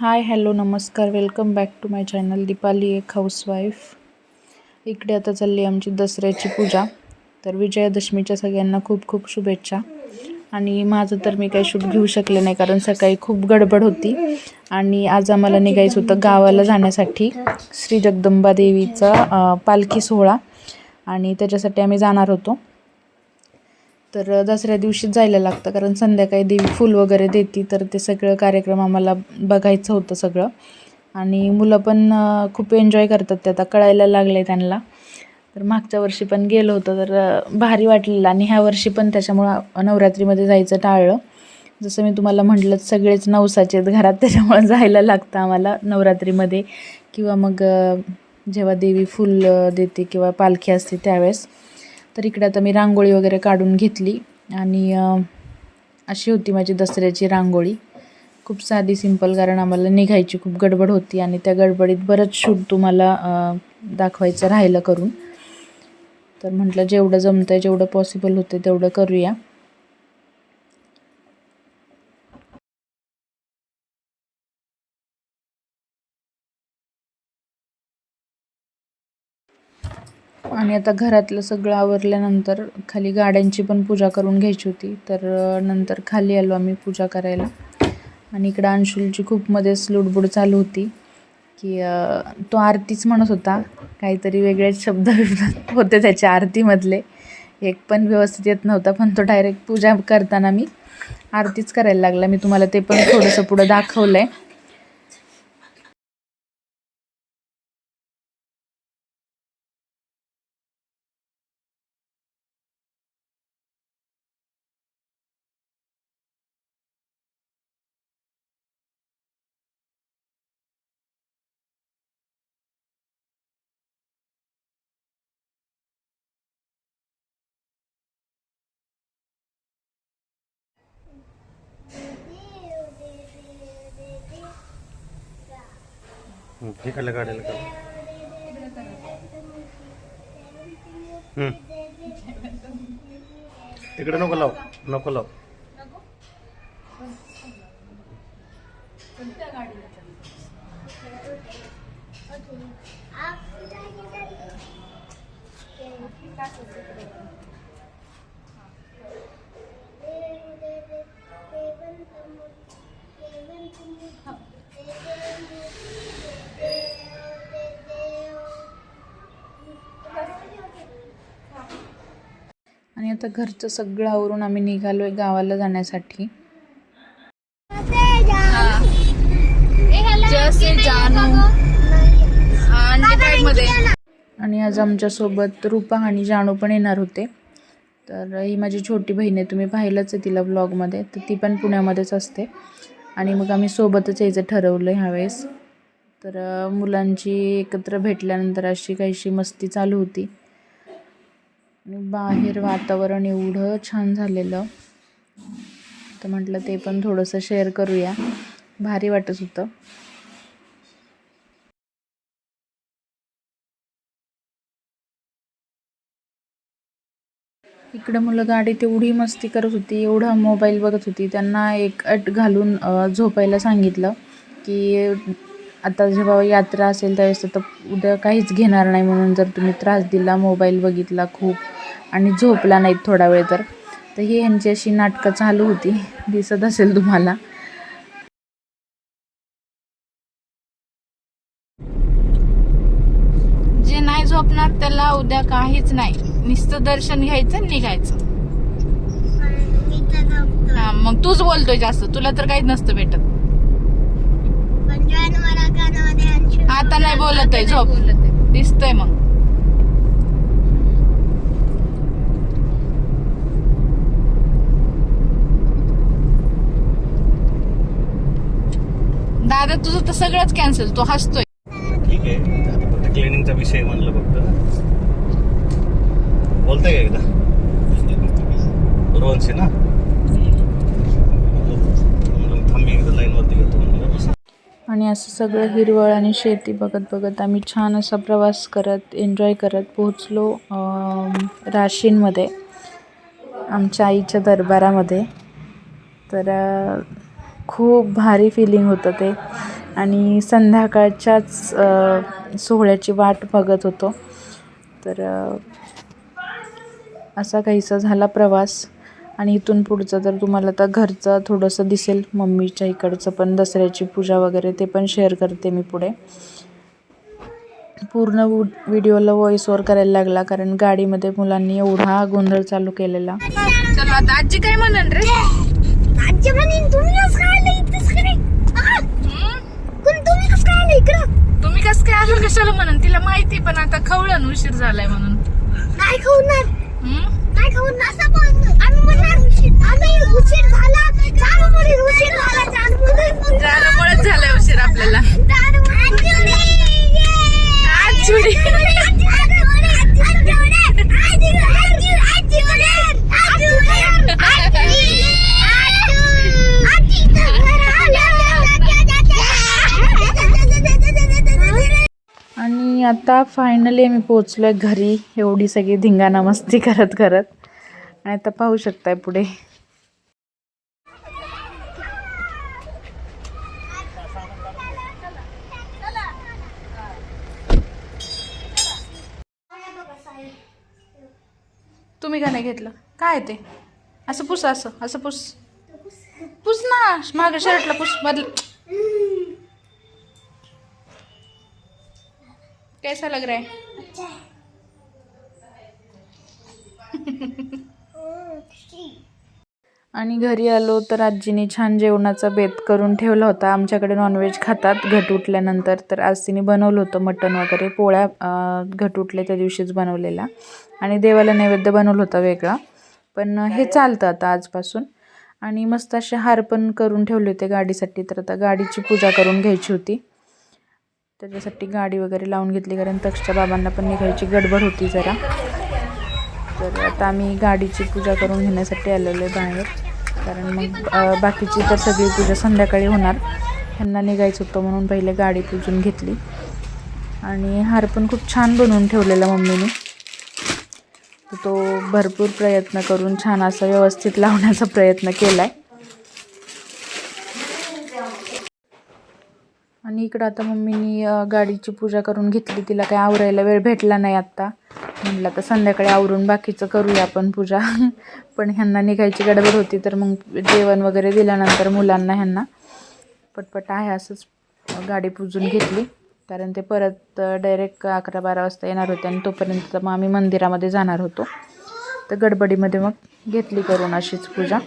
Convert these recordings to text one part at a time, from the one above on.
हाय hello नमस्कार. Welcome back to my channel Deepali एक housewife. इकडे आता चालली आमची दसऱ्याची पूजा. तर विजयादशमीच्या सगळ्यांना खूप खूप शुभेच्छा. आणि माझं तर मी काही शूट घेऊ शकले नाही कारण सकाळी खूप गडबड होती. आणि आज आम्हाला निघायचं होतं गावाला जाण्यासाठी. श्री जगदंबा देवीचा पालखी सोहळा. आणि त्याच्यासाठी आम्ही जाणार होतो. तर दसऱ्या दिवशीच जायला लागतं कारण संध्याकाळी देवी फूल वगैरे देते तर ते सगळं कार्यक्रम आम्हाला बघायचं होतं सगळं. आणि मुलं पण खूप एन्जॉय करतात ते. आता कळायला लागलं आहे त्यांना. तर मागच्या वर्षी पण गेलो होतो तर भारी वाटलेलं. आणि ह्या वर्षी पण त्याच्यामुळं नवरात्रीमध्ये जायचं टाळलं. जसं मी तुम्हाला म्हटलं सगळेच नवसाचे आहेत घरात त्याच्यामुळं जायला लागतं आम्हाला नवरात्रीमध्ये. किंवा मग जेव्हा देवी फुल देते किंवा पालखी असते त्यावेळेस. तर इकडे आता मी रांगोळी वगैरे काढून घेतली. आणि अशी होती माझी दसऱ्याची रांगोळी. खूप साधी सिंपल कारण आम्हाला निघायची खूप गडबड होती आणि त्या गडबडीत बरंच शूट तुम्हाला दाखवायचं राहिलं करून. तर म्हटलं जेवढं जमतं आहे जेवढं पॉसिबल होतं तेवढं करूया. आणि आता घरातलं सगळं आवरल्यानंतर खाली गाड्यांची पण पूजा करून घ्यायची होती. तर नंतर खाली आलो आम्ही पूजा करायला. आणि इकडं अंशुलची खूप मध्येच लुडबुड चालू होती की तो आरतीच म्हणत होता. काहीतरी वेगळेच शब्द होते त्याच्या आरतीमधले. एक पण व्यवस्थित येत नव्हता पण तो डायरेक्ट पूजा करताना मी आरतीच करायला लागला. मी तुम्हाला ते पण थोडंसं पुढं दाखवलं आहे हं, गाड्याला का? तिकडे नको लाव नको लाव. आणि आता घरचं सगळं आवरून आम्ही निघालो आहे गावाला जाण्यासाठी. जसे जानू आणि आज आमच्यासोबत रूपा आणि जानू पण येणार होते. तर ही माझी छोटी बहीण आहे तुम्ही पाहिलंच आहे तिला ब्लॉगमध्ये तर ती पण पुण्यामध्येच असते. आणि मग आम्ही सोबतच यायचं ठरवलं ह्यावेळेस. तर मुलांची एकत्र भेटल्यानंतर अशी काहीशी मस्ती चालू होती. आणि बाहेर वातावरण एवढं छान झालेलं. तर म्हटलं ते पण थोडंसं शेअर करूया. भारी वाटत होतं. इकडं मुलं गाडीत एवढी मस्ती करत होती एवढा मोबाईल बघत होती. त्यांना एक अट घालून झोपायला सांगितलं की आता जेव्हा यात्रा असेल त्यावेळेस तर उद्या काहीच घेणार नाही म्हणून जर तुम्ही त्रास दिला मोबाईल बघितला खूप आणि झोपला नाहीत थोडा वेळ तर. तर ही ह्यांची अशी नाटकं चालू होती. दिसत असेल तुम्हाला. जे नाही झोपणार त्याला उद्या काहीच नाही. नुसतं दर्शन घ्यायचं आणि निघायचं. हा मग तूच बोलतोय जास्त. तुला तर काहीच नसतं भेटत. आता नाही बोलत आहे झोप. दिसतंय मग. दादा तुझं तर सगळंच कॅन्सल तो हसतोय. ठीक आहे. आता फक्त क्लिनिंगचा विषय म्हणलं फक्त. बोलताय का एकदा? रोहनशी ना? म्हणलं थांब मी एकदा लाईनवरती घेतो म्हणलं. आणि असं सगळं हिरवळ आणि शेती बघत बघत आम्ही छान असा प्रवास करत एन्जॉय करत पोहोचलो अं, राशींमध्ये आमच्या आईच्या दरबारामध्ये. तर खूप भारी फिलिंग होतं ते. आणि संध्याकाळच्याच सोहळ्याची वाट बघत होतो. तर असा काहीसा झाला प्रवास. आणि इथून पुढचं तर तुम्हाला आता घरचं थोडंसं दिसेल. मम्मीच्या इकडचं पण दसऱ्याची पूजा वगैरे ते पण शेअर करते मी पुढे. पूर्ण वु व्हिडिओला व्हॉइस ओव्हर करायला लागला. कारण गाडीमध्ये मुलांनी एवढा गोंधळ चालू केलेला. चलो आता आजी काय म्हणन रे? आजी म्हणेन तुम्ही कसं काय आले इथेच कडे कोण तुम्ही कसं काय आले इकडं तुम्ही कस काय अजून कशाला म्हणन तिला माहिती पण आता खवळण उशीर झालाय म्हणून नाही खाऊणार हम्म? नाही खाऊन असं पण आम्ही म्हणणार आम्ही उशीर झाला उशीर झाला जानमुळे जाण्यामुळेच झालाय उशीर आपल्याला आजुडी. आणि आता फायनली आम्ही पोचलो आहे घरी. एवढी सगळी धिंगाणा मस्ती करत करत. आणि आता पाहू शकताय पुढे. तुम्ही का नाही घेतलं? काय ते? असं पुस असं असं पुस. पुस ना. मागं शर्टला पुस. बदल. कैसा लग रहा है? आणि घरी आलो तर आजीने छान जेवणाचा बेत करून ठेवला होता. आमच्याकडे नॉनव्हेज खातात घट उठल्यानंतर. तर आज तिने बनवलं होतं मटण वगैरे पोळ्या घट उठले त्या दिवशीच बनवलेला. आणि देवाला नैवेद्य बनवलं होता वेगळा. पण हे चालतं आता आजपासून. आणि मस्त असे हार पण करून ठेवले होते गाडीसाठी. तर आता गाडीची पूजा करून घ्यायची होती. त्याच्यासाठी गाडी वगैरे लावून घेतली कारण तक्षच्या बाबांना पण निघायची गडबड होती जरा. तर आता आम्ही गाडीची पूजा करून घेण्यासाठी आलेलो आहे बाहेर. कारण मग बाकीची तर सगळी पूजा संध्याकाळी होणार. ह्यांना निघायचं होतं म्हणून पहिले गाडी पूजून घेतली. आणि हार पण खूप छान बनवून ठेवलेला मम्मीने. तो भरपूर प्रयत्न करून छान असा व्यवस्थित लावण्याचा प्रयत्न केला आहे आणि इकडं आता मम्मीनी गाडीची पूजा करून घेतली. तिला काही आवरायला वेळ भेटला नाही आत्ता. म्हटलं तर संध्याकाळी आवरून बाकीचं करूया आपण पूजा. पण ह्यांना निघायची गडबड होती तर मग जेवण वगैरे दिल्यानंतर मुलांना ह्यांना पटपट आहे असंच गाडी पूजून घेतली. कारण ते परत डायरेक्ट अकरा बारा वाजता येणार होते आणि तोपर्यंत मग आम्ही मंदिरामध्ये जाणार होतो. तर गडबडीमध्ये मग घेतली करून अशीच पूजा.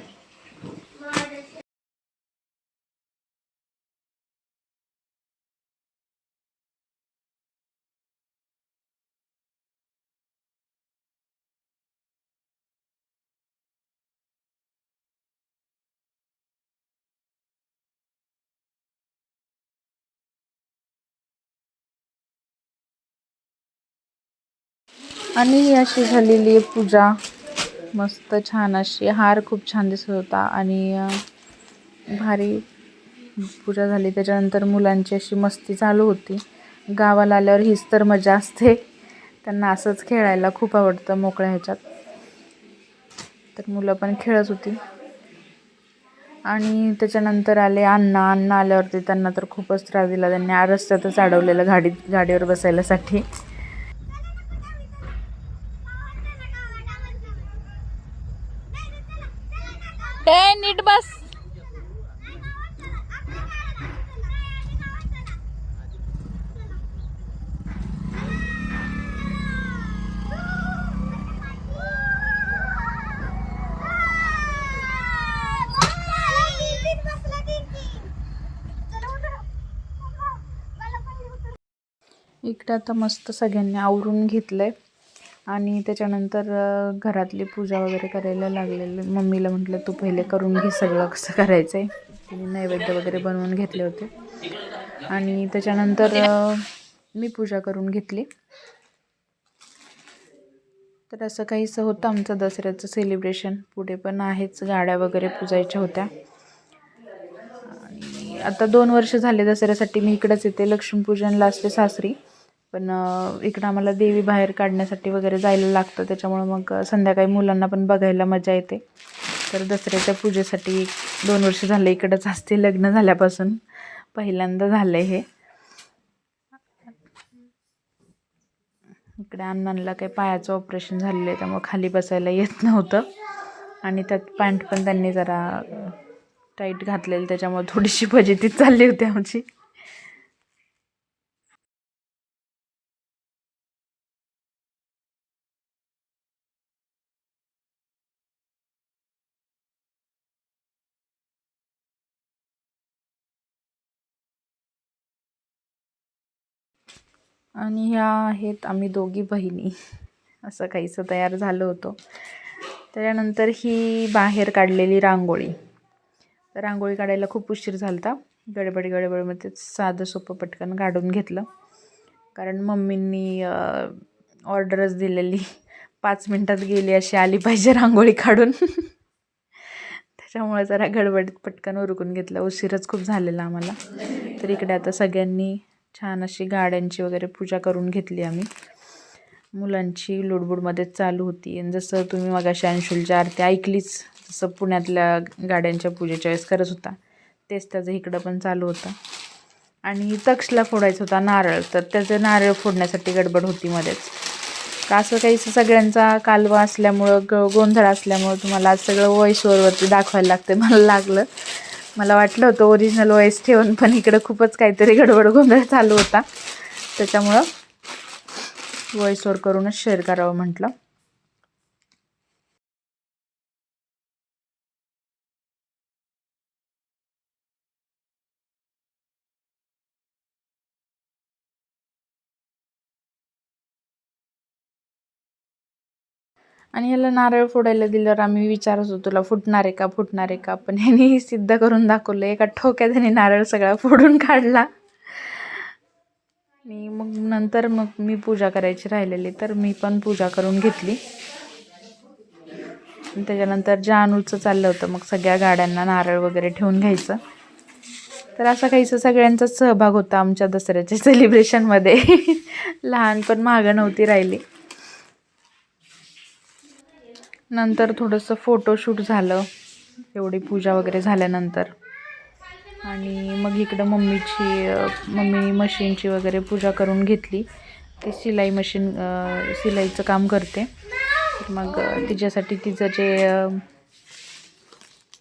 आणि अशी झालेली आहे पूजा. मस्त छान अशी. हार खूप छान दिसत होता आणि भारी पूजा झाली. त्याच्यानंतर मुलांची अशी मस्ती चालू होती. गावाला आल्यावर हीच तर मजा असते. त्यांना असंच खेळायला खूप आवडतं मोकळ्या ह्याच्यात. तर मुलं पण खेळत होती. आणि त्याच्यानंतर आले अण्णा. अण्णा आल्यावरती त्यांना तर खूपच त्रास दिला. त्यांनी रस्त्यातच अडवलेलं गाडीत गाडीवर बसायलासाठी ए नीट बस. इकडं आता मस्त सगळ्यांनी आवरून घेतलं आहे आणि त्याच्यानंतर घरातली पूजा वगैरे करायला लागलेले. मम्मीला म्हटलं तू पहिले करून घे सगळं कसं करायचं आहे तिने नैवेद्य वगैरे बनवून घेतले होते. आणि त्याच्यानंतर मी पूजा करून घेतली. तर असं काहीसं होतं. आमचं दसऱ्याचं सेलिब्रेशन पुढे पण आहेच. गाड्या वगैरे पूजायच्या होत्या. आणि आता दोन वर्ष झाले दसऱ्यासाठी मी इकडंच येते. लक्ष्मीपूजनला असते सासरी. पण इकडं आम्हाला देवी बाहेर काढण्यासाठी वगैरे जायला लागतं. त्याच्यामुळं मग संध्याकाळी मुलांना पण बघायला मजा येते. तर दसऱ्याच्या पूजेसाठी दोन वर्ष झालं इकडंच असते लग्न झाल्यापासून. पहिल्यांदा झालं आहे हे. इकडे अण्णांना काही पायाचं ऑपरेशन झालेलं आहे त्यामुळे खाली बसायला येत नव्हतं. आणि त्यात पॅन्ट पण त्यांनी जरा टाईट घातलेली त्याच्यामुळे थोडीशी फजितीच चालली होती आमची. आणि ह्या आहेत आम्ही दोघी बहिणी. असं काहीसं तयार झालं होतं. त्याच्यानंतर ही बाहेर काढलेली रांगोळी. तर रांगोळी काढायला खूप उशीर झाला होता गडबड गडबडमध्ये साधं सोपं पटकन काढून घेतलं. कारण मम्मींनी ऑर्डरच दिलेली. पाच मिनटात गेली अशी आली पाहिजे रांगोळी काढून. त्याच्यामुळे जरा गडबडीत पटकन उरकून घेतलं. उशीरच खूप झालेला आम्हाला. तर इकडे आता सगळ्यांनी छान अशी गाड्यांची वगैरे पूजा करून घेतली आम्ही. मुलांची लुडबुडमध्ये चालू होती. आणि जसं तुम्ही मगाशी अंशुलच्या आरती ऐकलीच जसं पुण्यातल्या गाड्यांच्या पूजेच्या वेळेस करत होता. तेच त्याचं इकडं पण चालू होतं. आणि तक्षला फोडायचा होता नारळ. तर त्याचं नारळ फोडण्यासाठी गडबड होती मध्येच. का असं काही सगळ्यांचा कालवा असल्यामुळं ग गोंधळ असल्यामुळं तुम्हाला सगळं वॉईसवरती दाखवायला लागतं मला लागलं. मला वाटलं होतं ओरिजिनल वॉईस ठेवून पण इकडं खूपच काहीतरी गडबड गोंधळ चालू होता. त्याच्यामुळं वॉईसवर करूनच शेअर करावं म्हटलं. आणि ह्याला नारळ फोडायला दिल्यावर आम्ही विचारत होतो तुला फुटणार आहे का? फुटणार आहे का? पण ह्याने सिद्ध करून दाखवलं एका ठोक्यात ह्याने नारळ सगळा फोडून काढला. आणि मग नंतर मग मी पूजा करायची राहिलेली तर मी पण पूजा करून घेतली. त्याच्यानंतर जानूचं चाललं होतं मग सगळ्या गाड्यांना नारळ वगैरे ठेवून घ्यायचं. तर असं काहीसं सगळ्यांचाच सहभाग होता आमच्या दसऱ्याच्या सेलिब्रेशनमध्ये लहान पण मागं नव्हती राहिली. नंतर थोडंसं फोटोशूट झालं. एवढी पूजा वगैरे झाल्यानंतर. आणि मग इकडं मम्मीची मम्मी मशीनची वगैरे पूजा करून घेतली. ती शिलाई मशीन शिलाईचं काम करते. तर मग तिच्यासाठी तिचं जे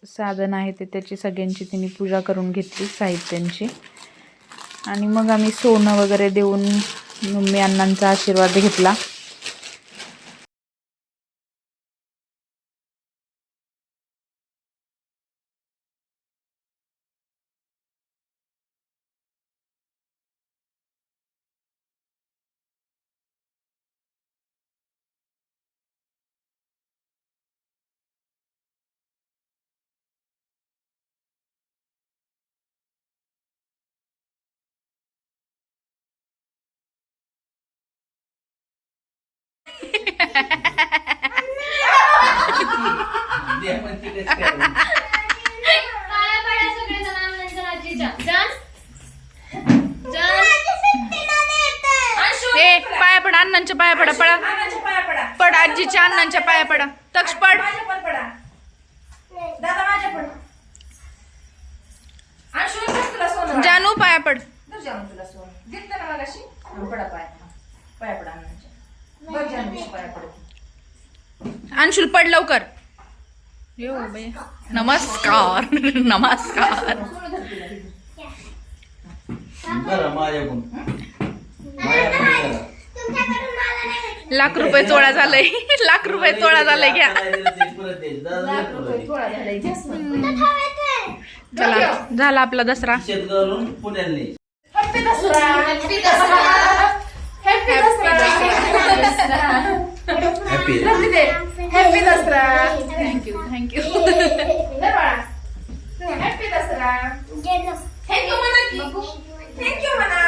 साधन आहे ते त्याची सगळ्यांची तिने पूजा करून घेतली साहित्यांची. आणि मग आम्ही सोनं वगैरे देऊन मम्मी अण्णांचा आशीर्वाद घेतला. ए पाया पडा अण्णांच्या पाया पडा पडा पड आजीच्या अण्णांच्या पाया पडा. तक्ष पड. जानू पाया पड. अंशुल पड लवकर. यो बाई. नमस्कार. नमस्कार. लाख रुपये तोळा झालंय. लाख रुपये तोळा झालंय घ्या. चला झाला आपला दसरा. पुण्याला ने. Happy happy Dussehra thank you thank you happy Dussehra thank you म्हणा की थँक्यू म्हणा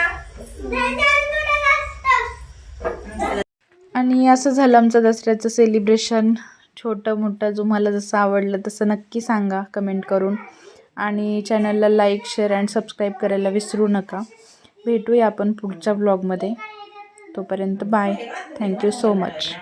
आणि असं झालं आमचं दसऱ्याचं सेलिब्रेशन छोटं मोठं तुम्हाला जसं आवडलं तसं नक्की सांगा कमेंट करून. आणि चॅनलला लाईक शेअर अँड सबस्क्राईब करायला विसरू नका. भेटूया आपण पुढच्या ब्लॉगमध्ये तोपर्यंत बाय. Thank you so much